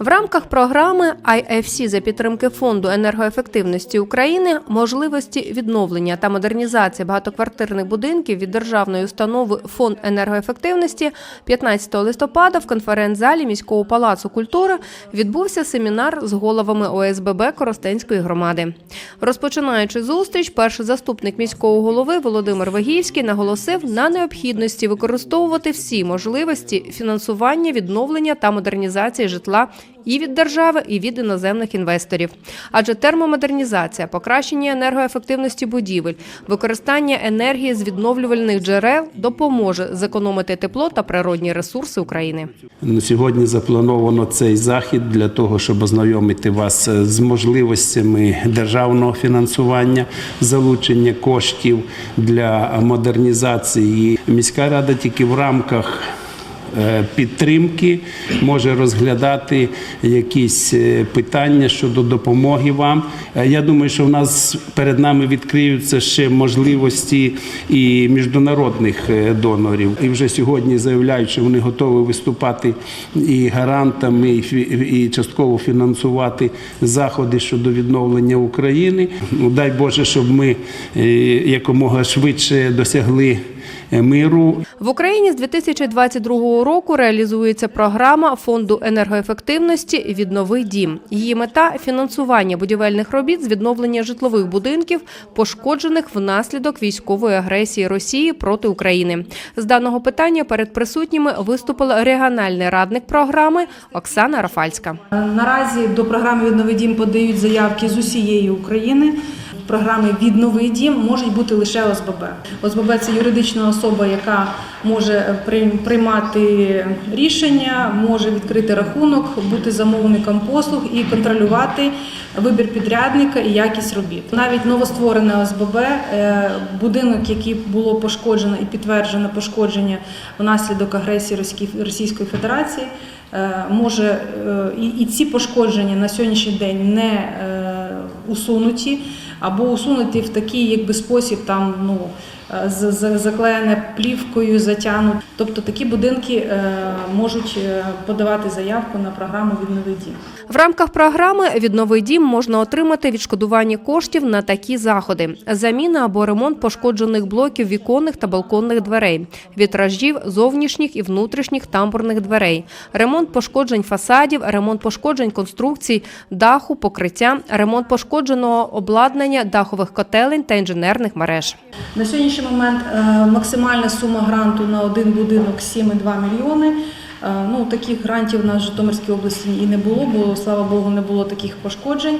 В рамках програми IFC за підтримки фонду енергоефективності України можливості відновлення та модернізації багатоквартирних будинків від державної установи Фонд енергоефективності 15 листопада в конференц-залі міського палацу культури відбувся семінар з головами ОСББ Коростенської громади. Розпочинаючи зустріч, перший заступник міського голови Володимир Вагівський наголосив на необхідності використовувати всі можливості фінансування, відновлення та модернізації житла і від держави, і від іноземних інвесторів. Адже термомодернізація, покращення енергоефективності будівель, використання енергії з відновлювальних джерел допоможе зекономити тепло та природні ресурси України. Сьогодні заплановано цей захід для того, щоб ознайомити вас з можливостями державного фінансування, залучення коштів для модернізації. Міська рада тільки в рамках е, підтримки може розглядати якісь е, питання щодо допомоги вам. Е, Я думаю, що в нас перед нами відкриються ще можливості і міжнародних е, донорів. І вже сьогодні заявляють, що вони готові виступати і гарантами, і частково фінансувати заходи щодо відновлення України. Ну дай Боже, щоб ми е, якомога швидше досягли е, миру В Україні з 2022 року реалізується програма фонду енергоефективності Віднови дім. Її мета фінансування будівельних робіт з відновлення житлових будинків, пошкоджених внаслідок військової агресії Росії проти України. З даного питання перед присутніми виступила регіональний радник програми Оксана Рафальська. Наразі до програми «Віднови дім» подають заявки з усієї України. В програмі «Віднови дім» можуть бути лише ОСББ. ОСББ – це юридична особа, яка може приймати рішення, може відкрити рахунок, бути замовником послуг і контролювати вибір підрядника і якість робіт. Навіть новостворене ОСББ, е, будинок, який було пошкоджено і підтверджено пошкодження внаслідок агресії Російської- Федерації, е, може е, і, ці пошкодження на сьогоднішній день не е, усунуті або усунути в такий якби спосіб там ну. Е, Заклеєне плівкою, затягнуто. Тобто такі будинки е, можуть е, подавати заявку на програму «Віднови дім». В рамках програми «Віднови дім» можна отримати відшкодування коштів на такі заходи: заміна або ремонт пошкоджених блоків віконних та балконних дверей, вітражів зовнішніх і внутрішніх тамбурних дверей, ремонт пошкоджень фасадів, ремонт пошкоджень конструкцій, даху, покриття, ремонт пошкодженого обладнання дахових котелень та інженерних мереж. На сьогоднішній момент е, максимальна сума гранту на один будинок 7,2 мільйони. Е, Ну, таких грантів у нас в Житомирській області і не було, бо, слава Богу, не було таких пошкоджень.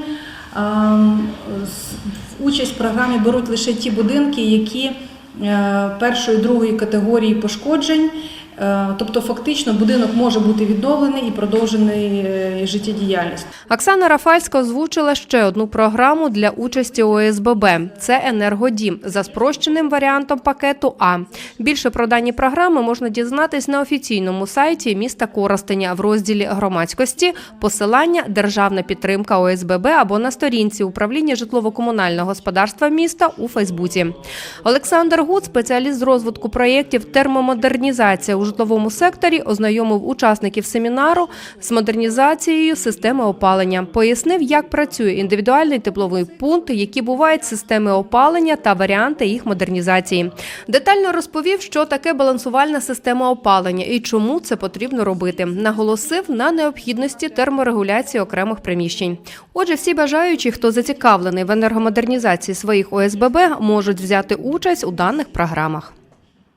В Участь в програмі беруть лише ті будинки, які е, першої другої категорії пошкоджень. Е, Тобто, фактично, будинок може бути відновлений і продовжений е, життєдіяльність. Оксана Рафальська озвучила ще одну програму для участі ОСББ. Це енергодім за спрощеним варіантом пакету А. Більше про дані програми можна дізнатись на офіційному сайті міста Коростеня в розділі громадськості, посилання Державна підтримка ОСББ або на сторінці управління житлово-комунального господарства міста у Фейсбуці. Олександр Гуд, спеціаліст з розвитку проєктів термомодернізація житловому секторі, ознайомив учасників семінару з модернізацією системи опалення. Пояснив, як працює індивідуальний тепловий пункт, які бувають системи опалення та варіанти їх модернізації. Детально розповів, що таке балансувальна система опалення і чому це потрібно робити. Наголосив на необхідності терморегуляції окремих приміщень. Отже, всі бажаючі, хто зацікавлений в енергомодернізації своїх ОСББ, можуть взяти участь у даних програмах.